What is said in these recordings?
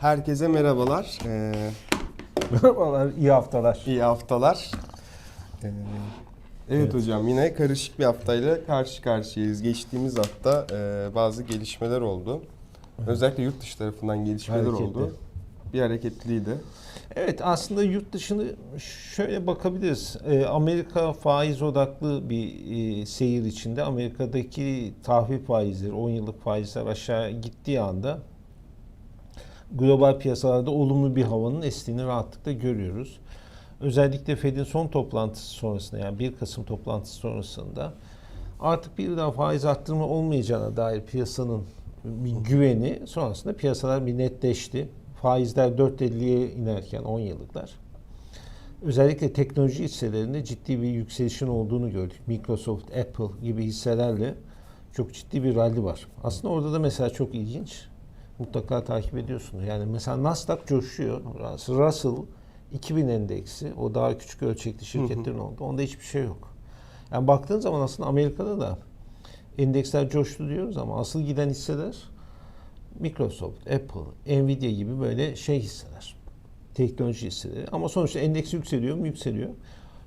Herkese merhabalar. Ee, Merhabalar, iyi haftalar. iyi haftalar. Ee, evet, hocam yine karışık bir haftayla karşı karşıyayız. Geçtiğimiz hafta e, bazı gelişmeler oldu. Özellikle yurt dışı tarafından gelişmeler Hareketli. oldu. Bir hareketliydi. Evet aslında yurt dışını şöyle bakabiliriz. Ee, Amerika faiz odaklı bir e, seyir içinde. Amerika'daki tahvil faizleri, 10 yıllık faizler aşağı gittiği anda global piyasalarda olumlu bir havanın estiğini rahatlıkla görüyoruz. Özellikle Fed'in son toplantısı sonrasında yani 1 Kasım toplantısı sonrasında artık bir daha faiz arttırma olmayacağına dair piyasanın bir güveni sonrasında piyasalar bir netleşti. Faizler 4.50'ye inerken 10 yıllıklar. Özellikle teknoloji hisselerinde ciddi bir yükselişin olduğunu gördük. Microsoft, Apple gibi hisselerle çok ciddi bir rally var. Aslında orada da mesela çok ilginç. Mutlaka takip ediyorsunuz. Yani mesela Nasdaq coşuyor. Russell 2000 endeksi o daha küçük ölçekli şirketlerin oldu. Onda hiçbir şey yok. Yani baktığın zaman aslında Amerika'da da endeksler coştu diyoruz ama asıl giden hisseler Microsoft, Apple, Nvidia gibi böyle şey hisseler. Teknoloji hisseleri. Ama sonuçta endeks yükseliyor mu? Yükseliyor.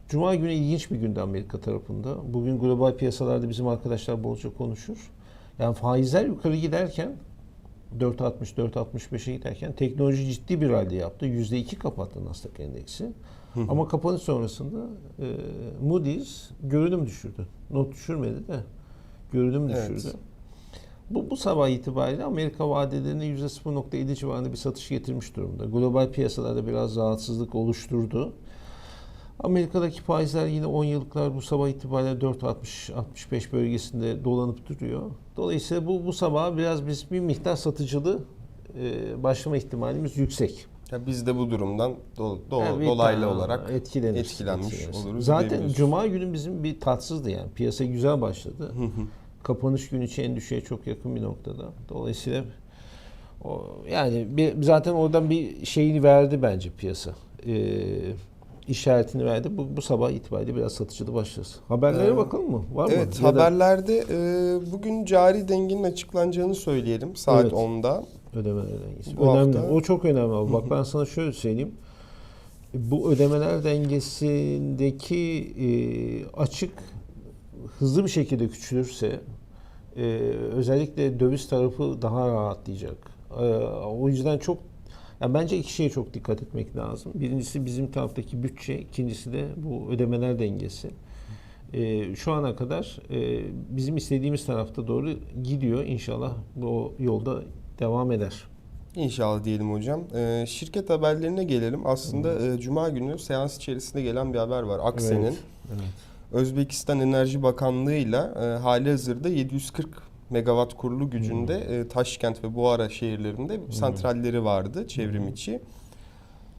Cuma günü ilginç bir gündü Amerika tarafında. Bugün global piyasalarda bizim arkadaşlar bolca konuşur. Yani faizler yukarı giderken 4.60-4.65'e giderken teknoloji ciddi bir halde yaptı. %2 kapattı Nasdaq endeksi. Ama kapanış sonrasında e, Moody's görünüm düşürdü. Not düşürmedi de görünüm Evet. düşürdü. Bu, bu sabah itibariyle Amerika vadelerine %0.7 civarında bir satış getirmiş durumda. Global piyasalarda biraz rahatsızlık oluşturdu. Amerika'daki faizler yine 10 yıllıklar bu sabah itibariyle 4.60-65 bölgesinde dolanıp duruyor. Dolayısıyla bu, bu sabah biraz biz bir miktar satıcılı e, başlama ihtimalimiz yüksek. Ya biz de bu durumdan do- do- Yani dolaylı olarak etkileniriz, etkilenmiş etkileniriz. oluruz Zaten. Cuma günü bizim bir tatsızdı yani. Piyasa güzel başladı. Kapanış günü için en düşüğe çok yakın bir noktada. Dolayısıyla o, yani bir, zaten oradan bir şeyini verdi bence piyasa. Ee, işaretini verdi. Bu, bu sabah itibariyle biraz satıcılı başlasın. Haberlere Ee, bakalım mı? Var mı? Evet Ya da haberlerde e, bugün cari dengenin açıklanacağını söyleyelim saat Evet. 10'da. Ödemeler dengesi. Bu önemli. hafta- O çok önemli. abi. Bak ben sana şöyle söyleyeyim. Bu ödemeler dengesindeki e, açık hızlı bir şekilde küçülürse e, özellikle döviz tarafı daha rahatlayacak. E, o yüzden çok ya bence iki şeye çok dikkat etmek lazım. Birincisi bizim taraftaki bütçe, ikincisi de bu ödemeler dengesi. E, şu ana kadar e, bizim istediğimiz tarafta doğru gidiyor. İnşallah bu yolda devam eder. İnşallah diyelim hocam. Ee, şirket haberlerine gelelim. Aslında e, Cuma günü seans içerisinde gelen bir haber var. Aksen'in Evet, evet. Özbekistan Enerji Bakanlığı'yla e, hali hazırda 740 megawatt kurulu gücünde e, Taşkent ve Buhara şehirlerinde santralleri vardı çevrim içi.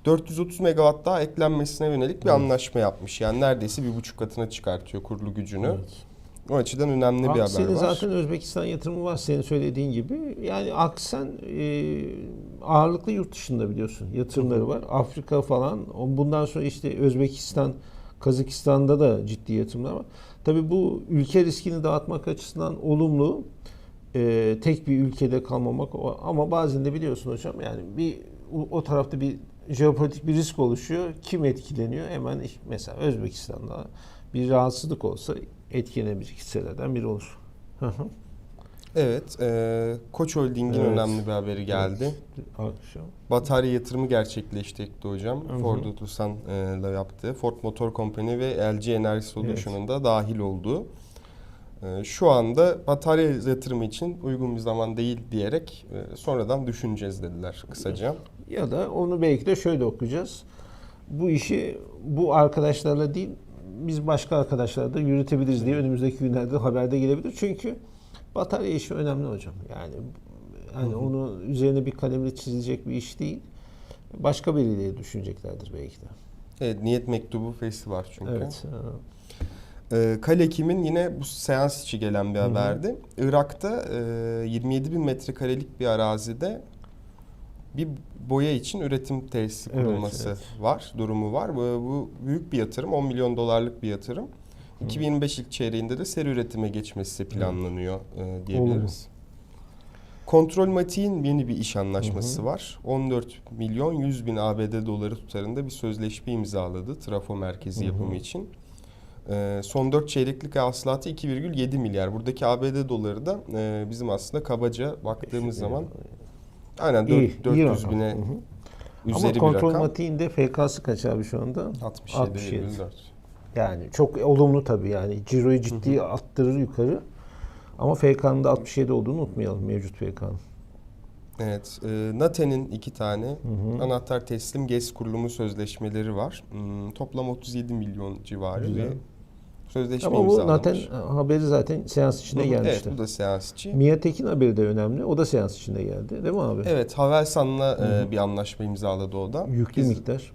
430 megawatt daha eklenmesine yönelik bir anlaşma yapmış. Yani neredeyse bir buçuk katına çıkartıyor kurulu gücünü. Evet. O açıdan önemli bir haber var. zaten Özbekistan yatırımı var senin söylediğin gibi. Yani Aksen e, ağırlıklı yurt dışında biliyorsun yatırımları var. Afrika falan. Bundan sonra işte Özbekistan, Kazakistan'da da ciddi yatırımlar var. Tabii bu ülke riskini dağıtmak açısından olumlu. E, tek bir ülkede kalmamak ama bazen de biliyorsun hocam yani bir o, tarafta bir jeopolitik bir risk oluşuyor. Kim etkileniyor? Hemen mesela Özbekistan'da bir rahatsızlık olsa etkilenebilecek hisselerden biri olur. Evet, e, Koç Holding'in Evet. önemli bir haberi geldi. Akşam. Batarya yatırımı gerçekleşti hocam. Hı hı. Ford Otosan'la yaptığı Ford Motor Company ve LG Energy Solution'un da dahil olduğu. E, Şu anda batarya yatırımı için uygun bir zaman değil diyerek e, sonradan düşüneceğiz dediler kısaca. Ya da onu belki de şöyle okuyacağız. Bu işi bu arkadaşlarla değil biz başka arkadaşlarla da yürütebiliriz diye önümüzdeki günlerde haberde gelebilir. Çünkü batarya işi önemli hocam. Yani hani onu üzerine bir kalemle çizilecek bir iş değil. Başka biriyle düşüneceklerdir belki de. Evet, niyet mektubu fesi var çünkü. Evet. E, Kalekim'in yine bu seans içi gelen bir haberdi. Irak'ta e, 27 bin metrekarelik bir arazide bir boya için üretim tesisi Evet, kurulması evet. var, durumu var. Bu, bu büyük bir yatırım, 10 milyon dolarlık bir yatırım. 2025 ilk çeyreğinde de seri üretime geçmesi planlanıyor e, diyebiliriz. Kontrol Matik'in yeni bir iş anlaşması var. 14 milyon 100 bin ABD doları tutarında bir sözleşme imzaladı trafo merkezi yapımı için. Ee, son 4 çeyreklik hasılatı 2,7 milyar. Buradaki ABD doları da e, bizim aslında kabaca baktığımız zaman aynen İyi, 4, iyi 400 rakam. bine Hı hı. üzeri Ama bir kontrol rakam. matiğinde FK'sı kaç abi şu anda? 67,4. Yani çok olumlu tabii yani. Ciro'yu ciddi attırır yukarı. Ama FK'nın da 67 olduğunu unutmayalım mevcut FK'nın. Evet, e, NATE'nin iki tane anahtar teslim GES kurulumu sözleşmeleri var. Hmm, toplam 37 milyon civarı Güzel. bir sözleşme Ama bu zaten haberi zaten seans içinde Hı hı, gelmişti. Evet, bu da seans içi. Mia Tekin haberi de önemli. O da seans içinde geldi. Değil mi abi? Evet, Havelsan'la e, bir anlaşma imzaladı o da. Yüklü Biz miktar.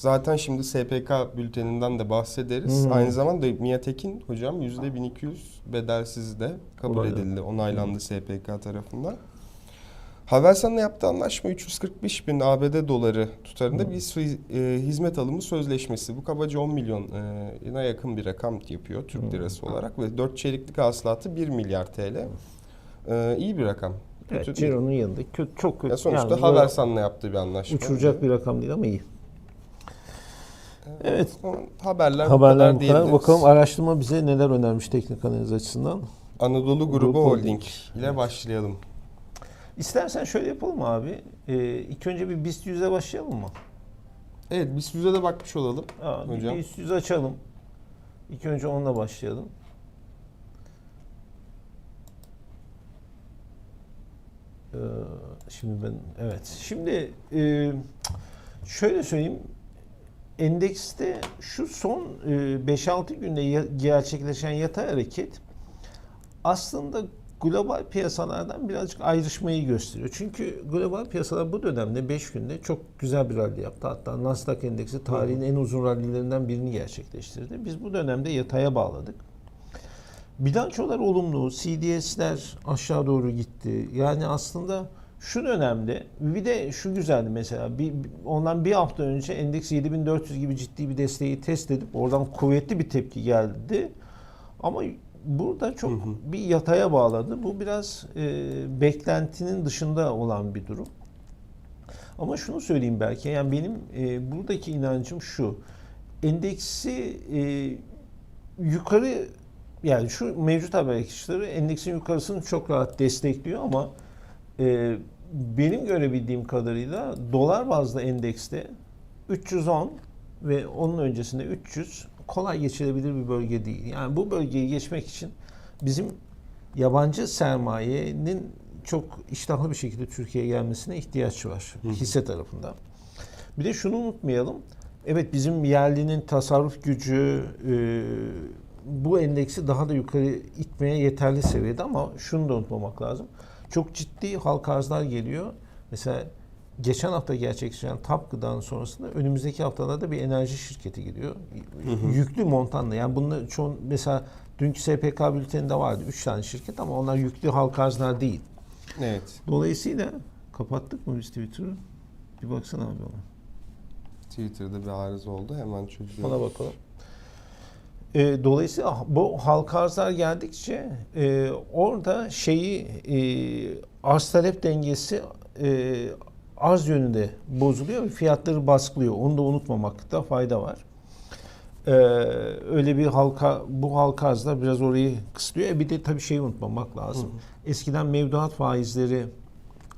Zaten şimdi SPK bülteninden de bahsederiz. Hı. Aynı zamanda Mia Tekin hocam %1200 bedelsiz de kabul Onaylandı. edildi, onaylandı SPK tarafından. Havelsan'la yaptığı anlaşma 345 bin ABD doları tutarında bir su- e, hizmet alımı sözleşmesi. Bu kabaca 10 milyona yakın bir rakam yapıyor Türk lirası olarak ve 4 çeyreklik hasılatı 1 milyar TL. E, iyi bir rakam. Evet. Ciro'nun yanında kötü, çok kötü. Ya sonuçta Yani Havelsan'la yaptığı bir anlaşma. uçuracak bir rakam değil ama iyi. Evet. Haberler, bu Haberler kadar bu kadar. diyebiliriz. Bakalım araştırma bize neler önermiş teknik analiz açısından. Anadolu Grubu Grup Holding Holding. ile başlayalım. İstersen şöyle yapalım abi. Ee, ilk önce bir BIST 100'e başlayalım mı? Evet biz yüze de bakmış olalım. Aa, bir Hocam. BIST 100 açalım. İlk önce onunla başlayalım. Ee, şimdi ben evet. Şimdi e, şöyle söyleyeyim. Endekste şu son e, 5-6 günde ya- gerçekleşen yatay hareket aslında global piyasalardan birazcık ayrışmayı gösteriyor. Çünkü global piyasalar bu dönemde 5 günde çok güzel bir rally yaptı. Hatta Nasdaq endeksi tarihin en uzun rallilerinden birini gerçekleştirdi. Biz bu dönemde yataya bağladık. Bilançolar olumlu, CDS'ler aşağı doğru gitti. Yani aslında şu dönemde bir de şu güzeldi mesela bir, ondan bir hafta önce endeks 7400 gibi ciddi bir desteği test edip oradan kuvvetli bir tepki geldi. Ama burada çok bir yataya bağladı. Bu biraz e, beklentinin dışında olan bir durum. Ama şunu söyleyeyim belki yani benim e, buradaki inancım şu. Endeksi e, yukarı yani şu mevcut haber akışları endeksin yukarısını çok rahat destekliyor ama e, benim görebildiğim kadarıyla dolar bazlı endekste 310 ve onun öncesinde 300 kolay geçilebilir bir bölge değil. Yani bu bölgeyi geçmek için bizim yabancı sermayenin çok iştahlı bir şekilde Türkiye'ye gelmesine ihtiyaç var hisse tarafından. Bir de şunu unutmayalım. Evet bizim yerlinin tasarruf gücü e, bu endeksi daha da yukarı itmeye yeterli seviyede ama şunu da unutmamak lazım. Çok ciddi halka arzlar geliyor. Mesela geçen hafta gerçekleşen TAP gıdanın sonrasında önümüzdeki haftalarda bir enerji şirketi gidiyor. Yüklü montanla yani bunlar çoğun mesela dünkü SPK bülteninde vardı 3 tane şirket ama onlar yüklü halka arzlar değil. Evet. Dolayısıyla kapattık mı biz Twitter'ı? Bir baksana abi ona. Twitter'da bir arıza oldu. Hemen çözüyorum. Ona bakalım. E, dolayısıyla bu halka arzlar geldikçe e, orada şeyi e, arz talep dengesi e, arz yönünde bozuluyor ve fiyatları baskılıyor. Onu da unutmamakta fayda var. E, öyle bir halka bu halka arzlar biraz orayı kısıtlıyor. E, bir de tabii şeyi unutmamak lazım. Eskiden mevduat faizleri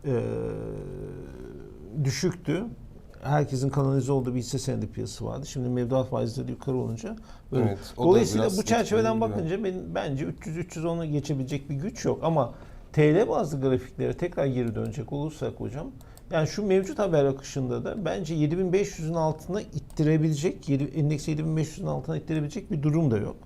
e, düşüktü. Herkesin kanalize olduğu bir hisse senedi piyasası vardı. Şimdi mevduat faizleri yukarı olunca böyle. Evet, Dolayısıyla bu çerçeveden bakınca benim bence 300-310'u geçebilecek bir güç yok ama TL bazlı grafiklere tekrar geri dönecek olursak hocam yani şu mevcut haber akışında da bence 7500'ün altına ittirebilecek, yedi- endeks 7500'ün altına ittirebilecek bir durum da yok.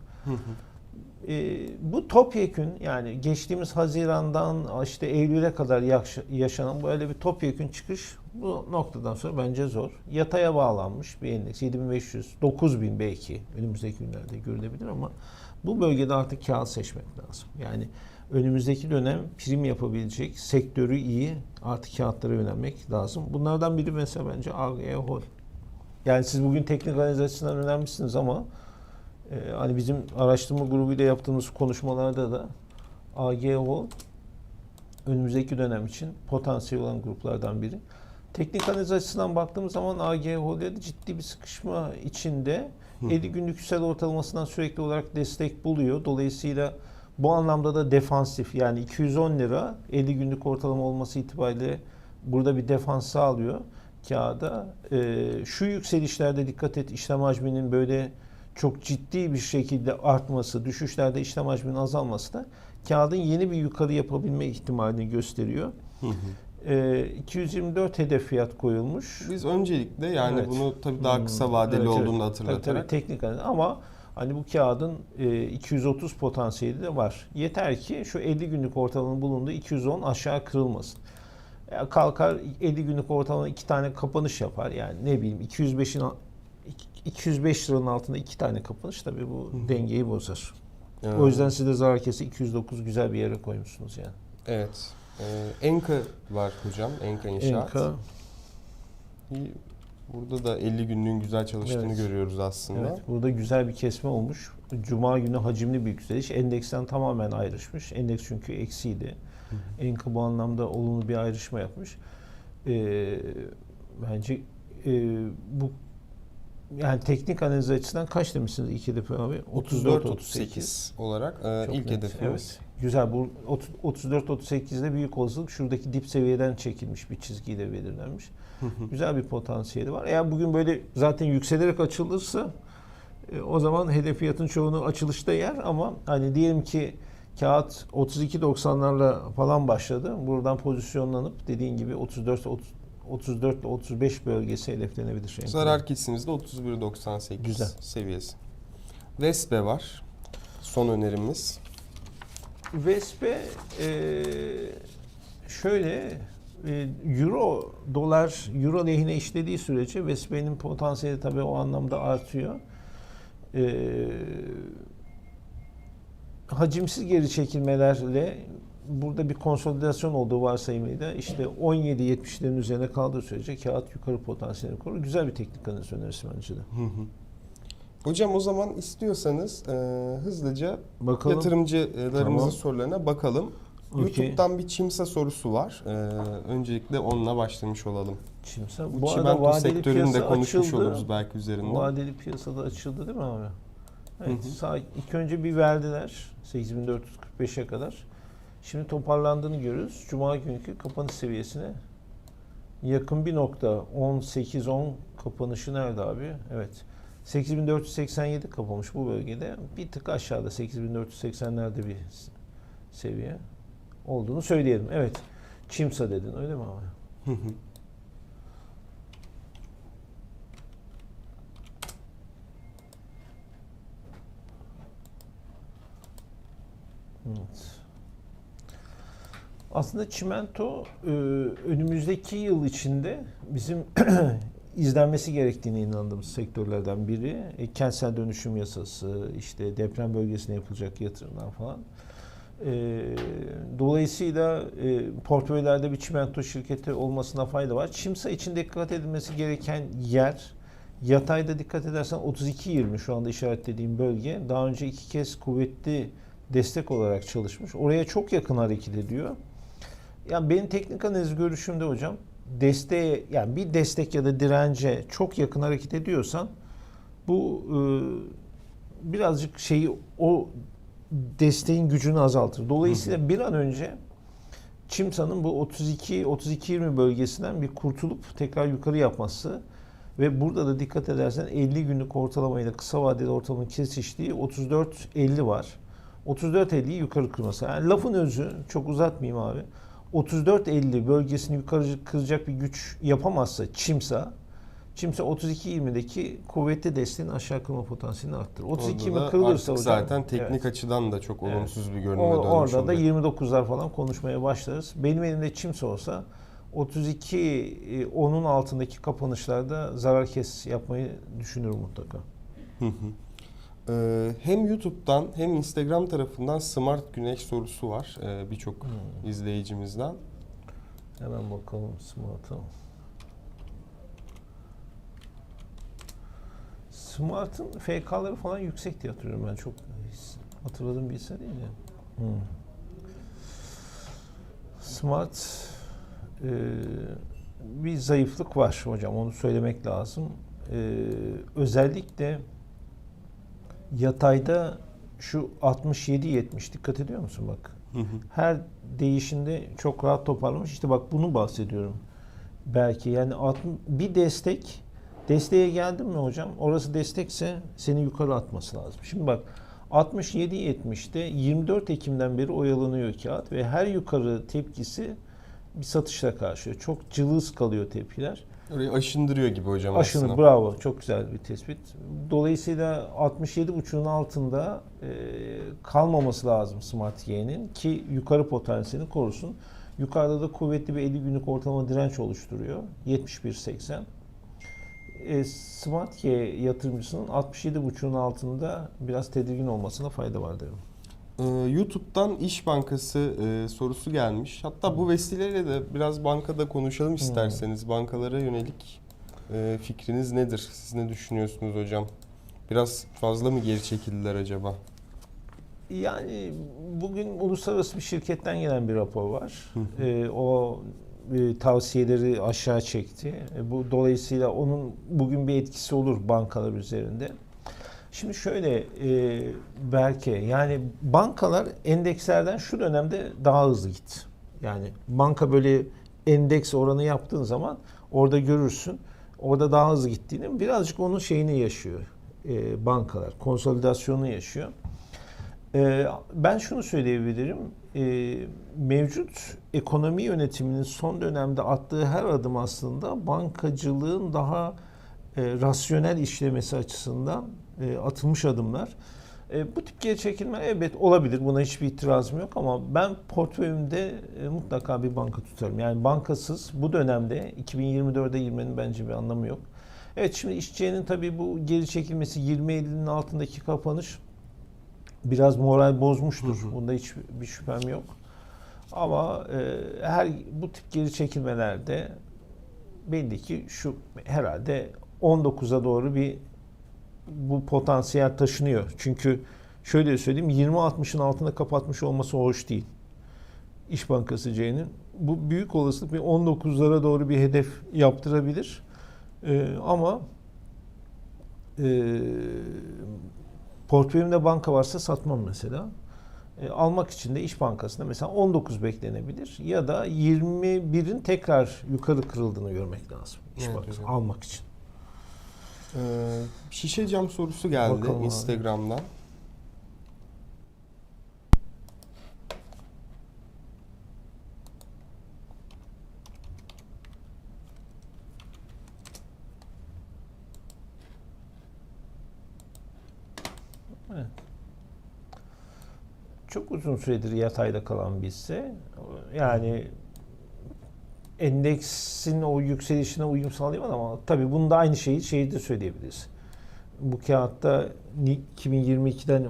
Ee, bu topyekün yani geçtiğimiz Haziran'dan işte Eylül'e kadar yaş- yaşanan böyle bir topyekün çıkış bu noktadan sonra bence zor. Yataya bağlanmış bir endeks 7500, 9000 belki önümüzdeki günlerde görülebilir ama bu bölgede artık kağıt seçmek lazım. Yani önümüzdeki dönem prim yapabilecek sektörü iyi artık kağıtlara yönelmek lazım. Bunlardan biri mesela bence AG Hol. Yani siz bugün teknik analiz açısından önemlisiniz ama ee, hani bizim araştırma grubuyla yaptığımız konuşmalarda da AGO önümüzdeki dönem için potansiyel olan gruplardan biri. Teknik analiz açısından baktığımız zaman AG Holding'de ciddi bir sıkışma içinde 50 günlük yüksel ortalamasından sürekli olarak destek buluyor. Dolayısıyla bu anlamda da defansif yani 210 lira 50 günlük ortalama olması itibariyle burada bir defans sağlıyor kağıda. Ee, şu yükselişlerde dikkat et işlem hacminin böyle çok ciddi bir şekilde artması, düşüşlerde işlem hacminin azalması da kağıdın yeni bir yukarı yapabilme ihtimalini gösteriyor. Ee, 224 hedef fiyat koyulmuş. Biz öncelikle yani Evet. bunu tabii daha kısa Hmm, vadeli evet, evet. olduğunu Tabii, hatırlatarak tabii teknik analiz ama hani bu kağıdın e, 230 potansiyeli de var. Yeter ki şu 50 günlük ortalamanın bulunduğu 210 aşağı kırılmasın. Ya kalkar 50 günlük ortalama iki tane kapanış yapar. Yani ne bileyim 205'in al- 205 liranın altında iki tane kapanış tabii bu dengeyi bozar. Ee, O yüzden siz de zarar kesi 209 güzel bir yere koymuşsunuz yani. evet. Ee, Enka var hocam. Enka İnşaat. Enka. Burada da 50 günlüğün güzel çalıştığını Evet. görüyoruz aslında. Evet, burada güzel bir kesme olmuş. Cuma günü hacimli bir yükseliş. Endeksten tamamen ayrışmış. Endeks çünkü eksiydi. Enka bu anlamda olumlu bir ayrışma yapmış. Ee, bence e, bu yani teknik analiz açısından kaç demişsiniz ilk hedefi abi? 34-38 olarak e, Çok ilk net. Evet. Güzel. Bu 34-38'de büyük olasılık şuradaki dip seviyeden çekilmiş bir çizgiyle belirlenmiş. Güzel bir potansiyeli var. Eğer bugün böyle zaten yükselerek açılırsa e, o zaman hedef fiyatın çoğunu açılışta yer ama hani diyelim ki kağıt 32.90'larla falan başladı. Buradan pozisyonlanıp dediğin gibi 34 30 34 ile 35 bölgesi hedeflenebilir. En Zarar kesimizde 31.98 Güzel. seviyesi. Vespe var. Son önerimiz. Vespe e, şöyle e, euro dolar euro lehine işlediği sürece Vespe'nin potansiyeli tabii o anlamda artıyor. E, hacimsiz geri çekilmelerle burada bir konsolidasyon olduğu varsayımıyla işte 17.70'lerin üzerine kaldığı sürece kağıt yukarı potansiyelini korur. Güzel bir teknik analiz önerisi bence de. Hocam o zaman istiyorsanız e, hızlıca Bakalım. yatırımcılarımızın Tamam. sorularına bakalım. Okey. YouTube'dan bir Çimsa sorusu var. E, öncelikle onunla başlamış olalım. Çimsa. Bu, Bu çimento sektörünü de konuşmuş açıldı. oluruz belki üzerinden. Vadeli piyasada açıldı değil mi abi? Evet. Hı hı. Sağ, ilk önce bir verdiler 8445'e kadar. Şimdi toparlandığını görüyoruz. Cuma günkü kapanış seviyesine yakın bir nokta 18-10 kapanışı nerede abi? Evet. 8487 kapamış bu bölgede. Bir tık aşağıda 8480'lerde bir seviye olduğunu söyleyelim. Evet. Çimsa dedin öyle mi abi? Hı hı. Evet. Aslında çimento e, önümüzdeki yıl içinde bizim izlenmesi gerektiğine inandığımız sektörlerden biri. E, kentsel dönüşüm yasası, işte deprem bölgesine yapılacak yatırımlar falan. E, dolayısıyla e, portföylerde bir çimento şirketi olmasına fayda var. Çimsa için dikkat edilmesi gereken yer, yatayda dikkat edersen 32.20 şu anda işaretlediğim bölge. Daha önce iki kez kuvvetli destek olarak çalışmış. Oraya çok yakın hareket ediyor. Yani benim teknik analiz görüşümde hocam desteğe yani bir destek ya da dirence çok yakın hareket ediyorsan bu e, birazcık şeyi o desteğin gücünü azaltır. Dolayısıyla bir an önce Çimsa'nın bu 32 32 20 bölgesinden bir kurtulup tekrar yukarı yapması ve burada da dikkat edersen 50 günlük ortalamayla kısa vadeli ortalamanın kesiştiği 34 50 var. 34.50'yi yukarı kırması. Yani lafın özü çok uzatmayayım abi. 34.50 bölgesini yukarı kıracak bir güç yapamazsa Çimsa Çimsa 32.20'deki kuvvetli desteğin aşağı kırma potansiyelini arttırır. Orada 32.20 da kırılırsa hocam, zaten teknik evet. açıdan da çok Evet. olumsuz bir O- görünüme dönmüş orada da oluyor. 29'lar falan konuşmaya başlarız. Benim elimde Çimsa olsa 32 e, onun altındaki kapanışlarda zarar kes yapmayı düşünürüm mutlaka. Hı hı. Ee, hem YouTube'dan hem Instagram tarafından Smart Güneş sorusu var ee, birçok Hmm. izleyicimizden. Hemen bakalım Smart'a. Smart'ın FK'ları falan yüksek diye hatırlıyorum ben çok hatırladığım bir hisse değil de. Hmm. Smart e, bir zayıflık var hocam onu söylemek lazım. E, özellikle yatayda şu 67-70 dikkat ediyor musun bak. Hı hı. Her değişinde çok rahat toparlamış. İşte bak bunu bahsediyorum. Belki yani bir destek desteğe geldin mi hocam? Orası destekse seni yukarı atması lazım. Şimdi bak 67-70'te 24 Ekim'den beri oyalanıyor kağıt ve her yukarı tepkisi bir satışla karşılıyor. Çok cılız kalıyor tepkiler. Orayı aşındırıyor gibi hocam Aşını aslında. bravo çok güzel bir tespit. Dolayısıyla 67.5'un altında e, kalmaması lazım Smart Y'nin ki yukarı potansiyelini korusun. Yukarıda da kuvvetli bir 50 günlük ortalama direnç oluşturuyor. 71.80. E, Smart Y yatırımcısının 67.5'un altında biraz tedirgin olmasına fayda var derim. Ee, YouTube'dan İş Bankası e, sorusu gelmiş. Hatta bu vesileyle de biraz bankada konuşalım isterseniz. Bankalara yönelik e, fikriniz nedir? Siz ne düşünüyorsunuz hocam? Biraz fazla mı geri çekildiler acaba? Yani bugün uluslararası bir şirketten gelen bir rapor var. Ee, o e, tavsiyeleri aşağı çekti. E, bu dolayısıyla onun bugün bir etkisi olur bankalar üzerinde. Şimdi şöyle e, belki yani bankalar endekslerden şu dönemde daha hızlı gitti. Yani banka böyle endeks oranı yaptığın zaman orada görürsün. Orada daha hızlı gittiğini birazcık onun şeyini yaşıyor e, bankalar. Konsolidasyonu yaşıyor. Ee, Ben şunu söyleyebilirim. Ee, Mevcut ekonomi yönetiminin son dönemde attığı her adım aslında bankacılığın daha e, rasyonel işlemesi açısından e, atılmış adımlar. E, Bu tip geri çekilme evet olabilir. Buna hiçbir itirazım yok ama ben portföyümde e, mutlaka bir banka tutarım. Yani bankasız bu dönemde 2024'e girmenin bence bir anlamı yok. Evet şimdi işçinin tabii bu geri çekilmesi 20.50'nin altındaki kapanış biraz moral bozmuştur. Bunda hiç bir şüphem yok. Ama e, her bu tip geri çekilmelerde belli ki şu herhalde 19'a doğru bir bu potansiyel taşınıyor. Çünkü şöyle söyleyeyim 20-60'ın altında kapatmış olması hoş değil. İş Bankası C'nin. Bu büyük olasılık bir 19'lara doğru bir hedef yaptırabilir. E, ama e, portföyümde banka varsa satmam mesela. E, almak için de İş Bankası'nda mesela 19 beklenebilir ya da 21'in tekrar yukarı kırıldığını görmek lazım İş Evet, Bankası hocam. almak için. Ee, şişe cam sorusu geldi Bakalım abi. Instagram'dan. Çok uzun süredir yatayda kalan bir hisse. Yani endeksin o yükselişine uyum sağlayamadı ama tabii bunda aynı şeyi şeyi de söyleyebiliriz. Bu kağıtta ni- 2022'den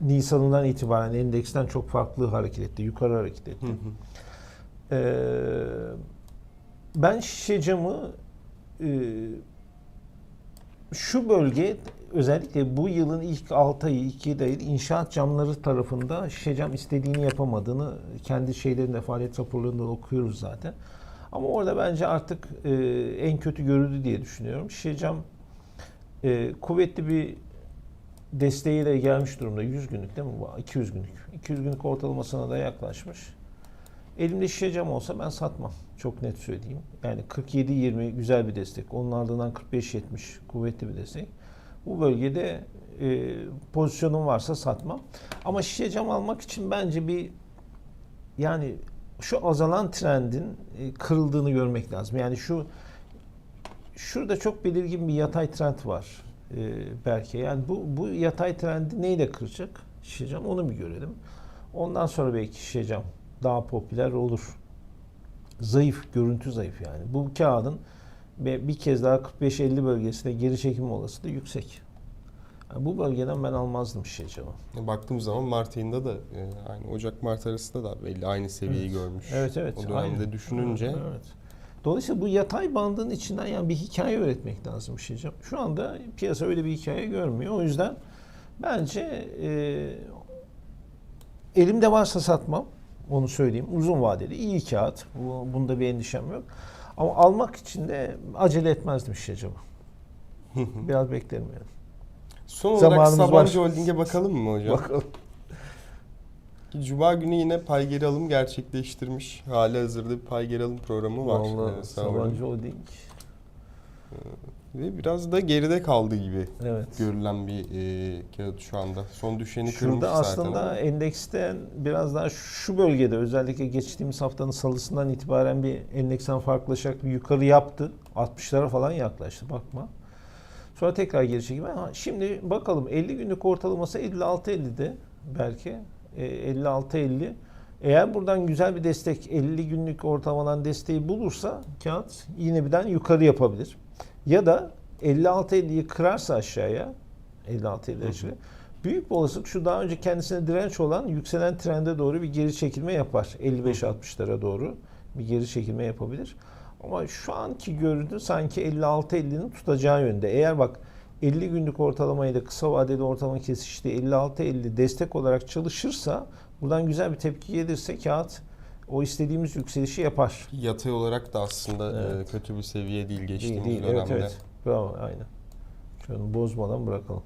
Nisan'ından itibaren endeksten çok farklı hareket etti. Yukarı hareket etti. Hı hı. Ee, ben şişe camı e, şu bölge özellikle bu yılın ilk 6 ayı 2 ayı inşaat camları tarafında şişe cam istediğini yapamadığını kendi şeylerinde faaliyet raporlarında okuyoruz zaten. Ama orada bence artık e, en kötü görüldü diye düşünüyorum. Şişe cam e, kuvvetli bir desteğiyle gelmiş durumda. 100 günlük değil mi bu? 200 günlük. 200 günlük ortalamasına da yaklaşmış. Elimde şişe cam olsa ben satmam. Çok net söyleyeyim. Yani 47-20 güzel bir destek. Onun ardından 45-70 kuvvetli bir destek. Bu bölgede e, pozisyonum varsa satmam. Ama şişe cam almak için bence bir yani şu azalan trendin e, kırıldığını görmek lazım. Yani şu şurada çok belirgin bir yatay trend var e, belki. Yani bu bu yatay trendi neyle kıracak şişe cam onu bir görelim. Ondan sonra belki şişe cam daha popüler olur. Zayıf, görüntü zayıf yani. Bu kağıdın ve bir kez daha 45-50 bölgesinde geri çekim olasılığı yüksek. Yani bu bölgeden ben almazdım şişe camı. Baktığım zaman Mart ayında da e, aynı Ocak Mart arasında da belli aynı seviyeyi görmüş. Evet evet. O dönemde aynen. düşününce Evet. Dolayısıyla bu yatay bandın içinden yani bir hikaye öğretmek lazım şey. Şu anda piyasa öyle bir hikaye görmüyor. O yüzden bence e, elimde varsa satmam. Onu söyleyeyim. Uzun vadeli iyi kağıt. Bu, bunda bir endişem yok. Ama almak için de acele etmezdim Şişecam'a. Biraz beklerim yani. Son olarak Zamanımız Sabancı var. Holding'e bakalım mı hocam? Bakalım. Cuma günü yine pay geri alım gerçekleştirmiş. Hali hazırda bir pay geri alım programı var. Vallahi. Sabancı Holding. Ve biraz da geride kaldı gibi Evet. görülen bir e, kağıt şu anda. Son düşeni kırmış Şurada zaten. aslında ama. endeksten biraz daha şu bölgede özellikle geçtiğimiz haftanın salısından itibaren bir endeksten farklılaşarak bir yukarı yaptı. 60'lara falan yaklaştı bakma. Sonra tekrar geri çekilme. Ha, Şimdi bakalım 50 günlük ortalaması 56-50'de belki. E, 56-50. Eğer buradan güzel bir destek 50 günlük ortalamadan desteği bulursa kağıt yine birden yukarı yapabilir. Ya da 56-50'yi kırarsa aşağıya 56-50 aşağı. Büyük olasılık şu daha önce kendisine direnç olan yükselen trende doğru bir geri çekilme yapar. 55-60'lara doğru bir geri çekilme yapabilir. Ama şu anki görüntü sanki 56-50'nin tutacağı yönde. Eğer bak 50 günlük ortalamayı da kısa vadeli ortalama kesişti 56-50 destek olarak çalışırsa buradan güzel bir tepki gelirse kağıt o istediğimiz yükselişi yapar. Yatay olarak da aslında e, Evet. kötü bir seviye değil geçtiğimiz Değil, değil. dönemde. Evet, evet. Bravo, aynen. Şunu bozmadan bırakalım.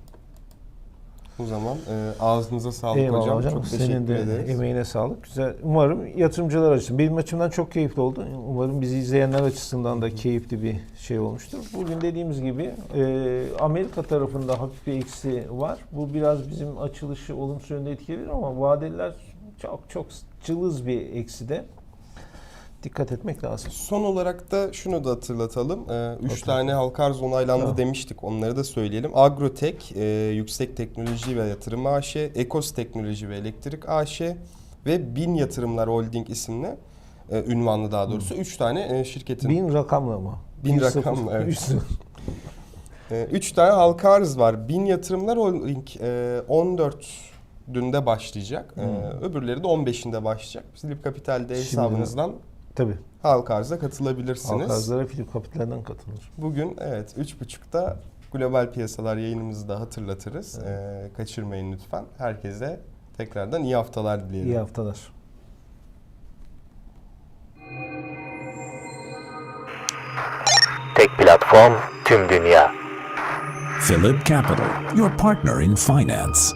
O zaman e, ağzınıza sağlık Eyvallah hocam. hocam. Çok Senin teşekkür de ederiz. emeğine sağlık. Güzel. Umarım yatırımcılar açısından. Benim açımdan çok keyifli oldu. Umarım bizi izleyenler açısından da keyifli bir şey olmuştur. Bugün dediğimiz gibi e, Amerika tarafında hafif bir eksi var. Bu biraz bizim açılışı olumsuz yönde etkiler ama vadeliler çok çok cılız bir eksi de. Dikkat etmek lazım. Son olarak da şunu da hatırlatalım. Ee, üç tane halka arz onaylandı Tamam. demiştik. Onları da söyleyelim. Agrotek, e, Yüksek Teknoloji ve Yatırım AŞ, Ekos Teknoloji ve Elektrik AŞ ve Bin Yatırımlar Holding isimli e, ünvanlı daha doğrusu. Üç tane e, şirketin. Bin rakamla mı? Bin rakamla, evet. üç. E, üç tane halka arz var. Bin Yatırımlar Holding e, 14 dünde başlayacak. E, Hmm. öbürleri de 15'inde başlayacak. Silip Kapital'de Şimdiden- hesabınızdan Tabii. halka arza katılabilirsiniz. Halk arzlara Filip Kapital'den katılır. Bugün evet 3.30'da global piyasalar yayınımızı da hatırlatırız. Ee, kaçırmayın lütfen. Herkese tekrardan iyi haftalar dileyelim. İyi haftalar. Tek platform tüm dünya. Philip Capital, your partner in finance.